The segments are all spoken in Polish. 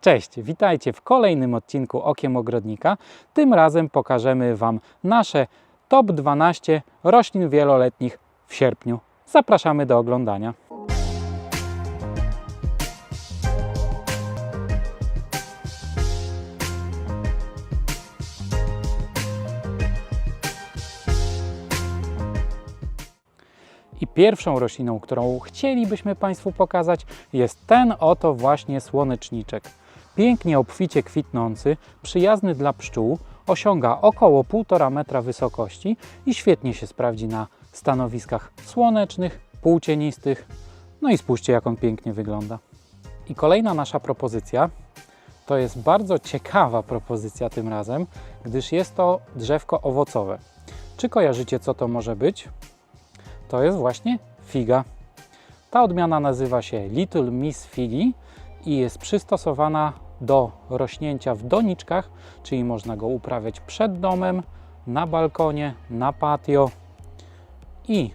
Cześć, witajcie w kolejnym odcinku Okiem Ogrodnika. Tym razem pokażemy Wam nasze top 12 roślin wieloletnich w sierpniu. Zapraszamy do oglądania. I pierwszą rośliną, którą chcielibyśmy Państwu pokazać, jest ten oto właśnie słoneczniczek. Pięknie obficie kwitnący, przyjazny dla pszczół, osiąga około 1,5 metra wysokości i świetnie się sprawdzi na stanowiskach słonecznych, półcienistych. No i spójrzcie, jak on pięknie wygląda. I kolejna nasza propozycja to jest bardzo ciekawa propozycja tym razem, gdyż jest to drzewko owocowe. Czy kojarzycie, co to może być? to jest właśnie figa. Ta odmiana nazywa się Little Miss Figi i jest przystosowana do rośnięcia w doniczkach, czyli można go uprawiać przed domem, na balkonie, na patio. I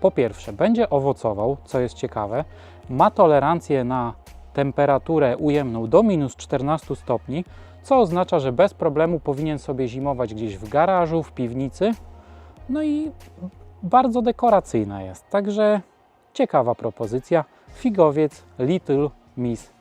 po pierwsze, będzie owocował, co jest ciekawe, ma tolerancję na temperaturę ujemną do minus 14 stopni, co oznacza, że bez problemu powinien sobie zimować gdzieś w garażu, w piwnicy. No i bardzo dekoracyjna jest. Także ciekawa propozycja. Figowiec Little Miss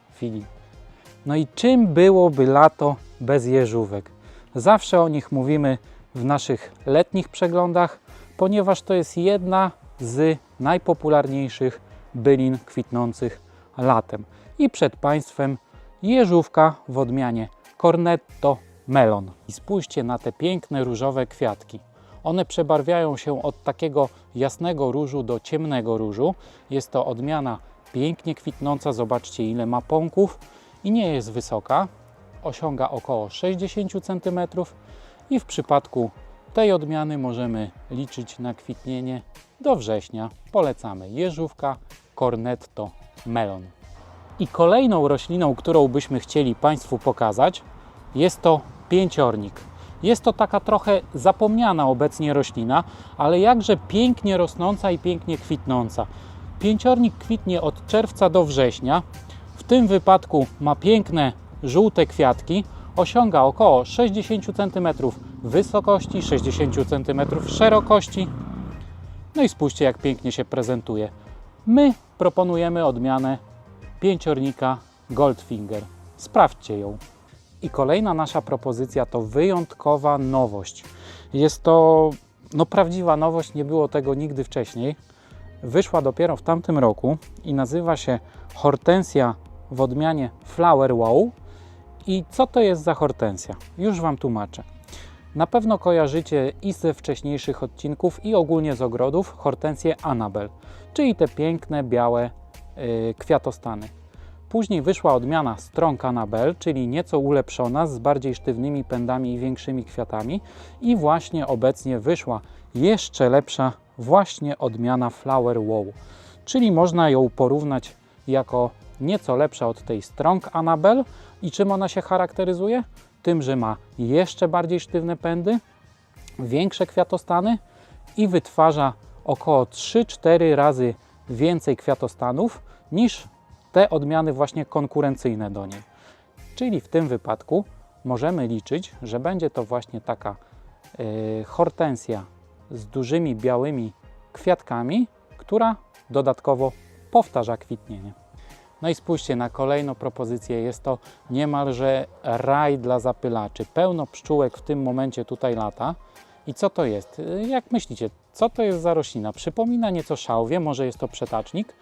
No i czym byłoby lato bez jeżówek? Zawsze o nich mówimy w naszych letnich przeglądach, ponieważ to jest jedna z najpopularniejszych bylin kwitnących latem. I przed Państwem jeżówka w odmianie Cornetto Melon. I spójrzcie na te piękne różowe kwiatki. One przebarwiają się od takiego jasnego różu do ciemnego różu. Jest to odmiana pięknie kwitnąca. Zobaczcie, ile ma pąków i nie jest wysoka. Osiąga około 60 cm i w przypadku tej odmiany możemy liczyć na kwitnienie do września. Polecamy jeżówka Cornetto Melon. I kolejną rośliną, którą byśmy chcieli Państwu pokazać, jest to pięciornik. Jest to taka trochę zapomniana obecnie roślina, ale jakże pięknie rosnąca i pięknie kwitnąca. Pięciornik kwitnie od czerwca do września. W tym wypadku ma piękne żółte kwiatki. Osiąga około 60 cm wysokości, 60 cm szerokości. No i spójrzcie, jak pięknie się prezentuje. My proponujemy odmianę pięciornika Goldfinger. Sprawdźcie ją. I kolejna nasza propozycja to wyjątkowa nowość. Jest to no, prawdziwa nowość, nie było tego nigdy wcześniej. Wyszła dopiero w tamtym roku i nazywa się Hortensja w odmianie Flower Wow. I co to jest za hortensja? Już Wam tłumaczę. Na pewno kojarzycie i ze wcześniejszych odcinków, i ogólnie z ogrodów hortensję Annabel, czyli te piękne, białe yy, kwiatostany. Później wyszła odmiana Strong Annabel, czyli nieco ulepszona, z bardziej sztywnymi pędami i większymi kwiatami. I właśnie obecnie wyszła jeszcze lepsza właśnie odmiana Flower Wow, czyli można ją porównać jako nieco lepsza od tej Strong Annabel. I czym ona się charakteryzuje? Tym, że ma jeszcze bardziej sztywne pędy, większe kwiatostany i wytwarza około 3-4 razy więcej kwiatostanów niż te odmiany właśnie konkurencyjne do niej. Czyli w tym wypadku możemy liczyć, że będzie to właśnie taka yy, hortensja z dużymi białymi kwiatkami, która dodatkowo powtarza kwitnienie. No i spójrzcie na kolejną propozycję. Jest to niemalże raj dla zapylaczy. Pełno pszczółek w tym momencie tutaj lata. I co to jest? Jak myślicie, co to jest za roślina? Przypomina nieco szałwię, może jest to przetacznik.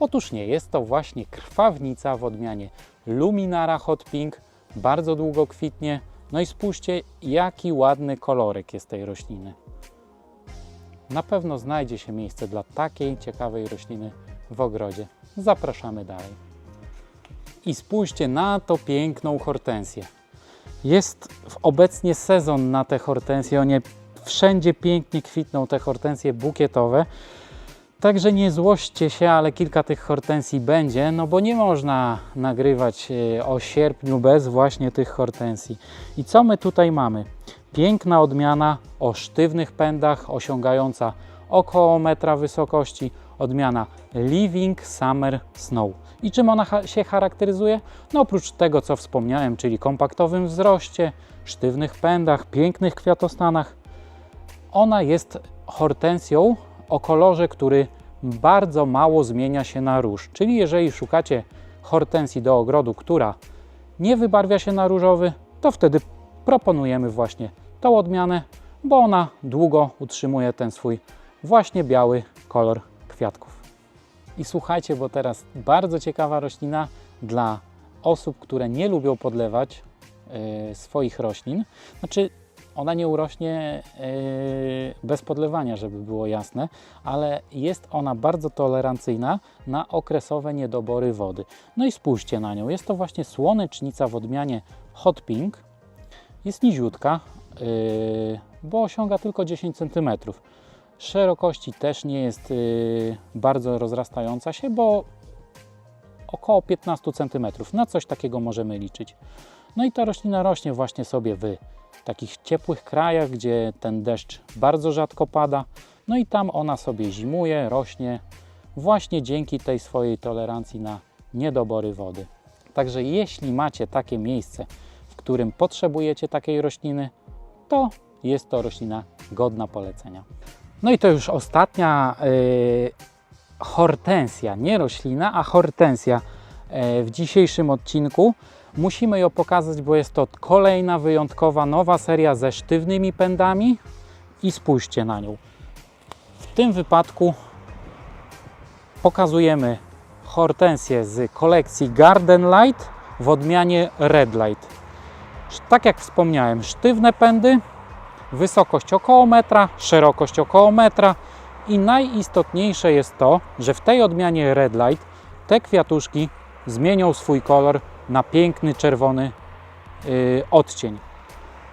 Otóż nie, jest to właśnie krwawnica w odmianie Luminara Hot Pink. Bardzo długo kwitnie. No i spójrzcie, jaki ładny kolorek jest tej rośliny. Na pewno znajdzie się miejsce dla takiej ciekawej rośliny w ogrodzie. Zapraszamy dalej. I spójrzcie na to piękną hortensję. Jest obecnie sezon na te hortensje. One wszędzie pięknie kwitną, te hortensje bukietowe. Także nie złoście się, ale kilka tych hortensji będzie, no bo nie można nagrywać e, o sierpniu bez właśnie tych hortensji. I co my tutaj mamy? Piękna odmiana o sztywnych pędach, osiągająca około metra wysokości, odmiana Living Summer Snow. I czym ona się charakteryzuje? No oprócz tego, co wspomniałem, czyli kompaktowym wzroście, sztywnych pędach, pięknych kwiatostanach, ona jest hortensją o kolorze, który bardzo mało zmienia się na róż. Czyli jeżeli szukacie hortensji do ogrodu, która nie wybarwia się na różowy, to wtedy proponujemy właśnie tą odmianę, bo ona długo utrzymuje ten swój właśnie biały kolor kwiatków. I słuchajcie, bo teraz bardzo ciekawa roślina dla osób, które nie lubią podlewać e, swoich roślin. Znaczy, ona nie urośnie e, bez podlewania, żeby było jasne, ale jest ona bardzo tolerancyjna na okresowe niedobory wody. No i spójrzcie na nią. Jest to właśnie słonecznica w odmianie Hot Pink. Jest niziutka, yy, bo osiąga tylko 10 cm. Szerokości też nie jest yy, bardzo rozrastająca się, bo około 15 cm. Na coś takiego możemy liczyć. No i ta roślina rośnie właśnie sobie w takich ciepłych krajach, gdzie ten deszcz bardzo rzadko pada. No i tam ona sobie zimuje, rośnie właśnie dzięki tej swojej tolerancji na niedobory wody. Także jeśli macie takie miejsce, którym potrzebujecie takiej rośliny, to jest to roślina godna polecenia. No i to już ostatnia yy, hortensja, nie roślina, a hortensja yy, w dzisiejszym odcinku. Musimy ją pokazać, bo jest to kolejna wyjątkowa nowa seria ze sztywnymi pędami i spójrzcie na nią. W tym wypadku pokazujemy hortensję z kolekcji Garden Light w odmianie Red Light. Tak jak wspomniałem, sztywne pędy, wysokość około metra, szerokość około metra i najistotniejsze jest to, że w tej odmianie Red Light te kwiatuszki zmienią swój kolor na piękny czerwony yy, odcień.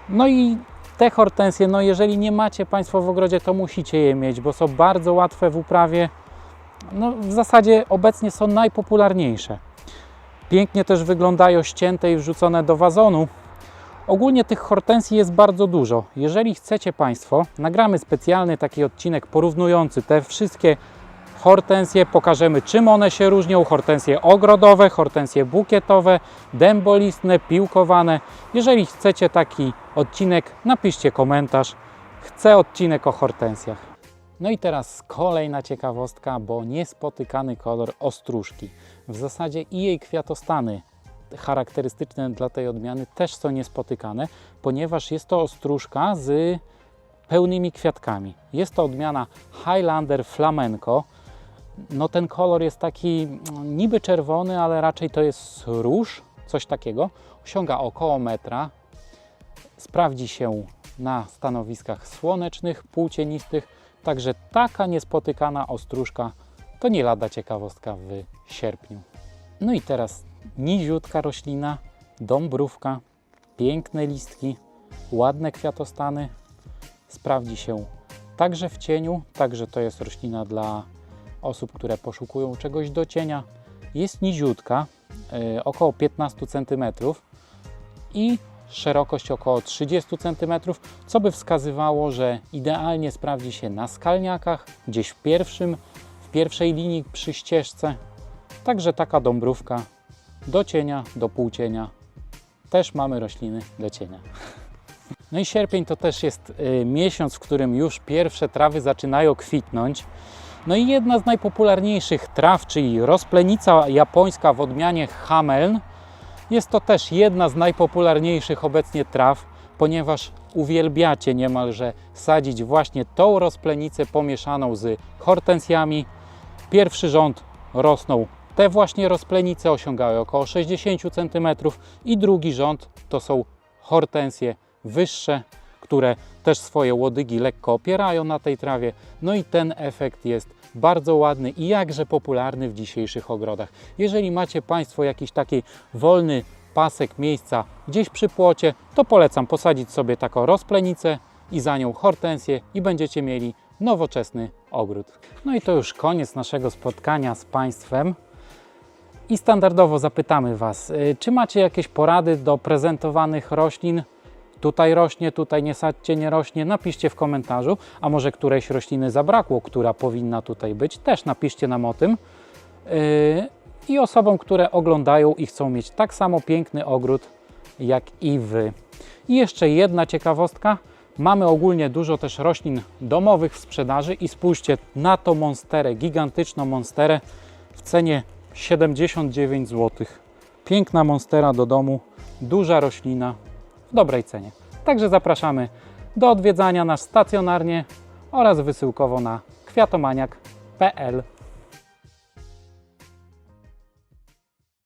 No i te hortensje, no jeżeli nie macie Państwo w ogrodzie, to musicie je mieć, bo są bardzo łatwe w uprawie. No, w zasadzie obecnie są najpopularniejsze. Pięknie też wyglądają ścięte i wrzucone do wazonu. Ogólnie tych hortensji jest bardzo dużo. Jeżeli chcecie Państwo, nagramy specjalny taki odcinek porównujący te wszystkie hortensje, pokażemy czym one się różnią, hortensje ogrodowe, hortensje bukietowe, dębolistne, piłkowane. Jeżeli chcecie taki odcinek, napiszcie komentarz. Chcę odcinek o hortensjach. No i teraz kolejna ciekawostka, bo niespotykany kolor ostróżki. W zasadzie i jej kwiatostany charakterystyczne dla tej odmiany też są niespotykane, ponieważ jest to ostróżka z pełnymi kwiatkami. Jest to odmiana Highlander Flamenco. No ten kolor jest taki mm, niby czerwony, ale raczej to jest róż, coś takiego. Osiąga około metra. Sprawdzi się na stanowiskach słonecznych, półcienistych, także taka niespotykana ostróżka to nie lada ciekawostka w sierpniu. No i teraz niziutka roślina, dąbrówka, piękne listki, ładne kwiatostany. Sprawdzi się także w cieniu, także to jest roślina dla osób, które poszukują czegoś do cienia. Jest niziutka, yy, około 15 cm i szerokość około 30 cm, co by wskazywało, że idealnie sprawdzi się na skalniakach, gdzieś w pierwszym, w pierwszej linii przy ścieżce. Także taka dąbrówka do cienia, do półcienia. Też mamy rośliny do cienia. No i sierpień to też jest y, miesiąc, w którym już pierwsze trawy zaczynają kwitnąć. No i jedna z najpopularniejszych traw, czyli rozplenica japońska w odmianie Hameln, jest to też jedna z najpopularniejszych obecnie traw, ponieważ uwielbiacie niemalże sadzić właśnie tą rozplenicę pomieszaną z hortensjami. Pierwszy rząd rosną te właśnie rozplenice, osiągały około 60 cm i drugi rząd to są hortensje wyższe, które też swoje łodygi lekko opierają na tej trawie. No i ten efekt jest bardzo ładny i jakże popularny w dzisiejszych ogrodach. Jeżeli macie Państwo jakiś taki wolny pasek miejsca gdzieś przy płocie, to polecam posadzić sobie taką rozplenicę i za nią hortensję i będziecie mieli nowoczesny ogród. No i to już koniec naszego spotkania z Państwem. I standardowo zapytamy Was, y, czy macie jakieś porady do prezentowanych roślin, tutaj rośnie, tutaj nie sadźcie, nie rośnie, napiszcie w komentarzu, a może którejś rośliny zabrakło, która powinna tutaj być, też napiszcie nam o tym. Yy, I osobom, które oglądają i chcą mieć tak samo piękny ogród jak i Wy. I jeszcze jedna ciekawostka. Mamy ogólnie dużo też roślin domowych w sprzedaży i spójrzcie na tą monsterę, gigantyczną monsterę w cenie 79 zł. Piękna monstera do domu, duża roślina w dobrej cenie. Także zapraszamy do odwiedzania nas stacjonarnie oraz wysyłkowo na kwiatomaniak.pl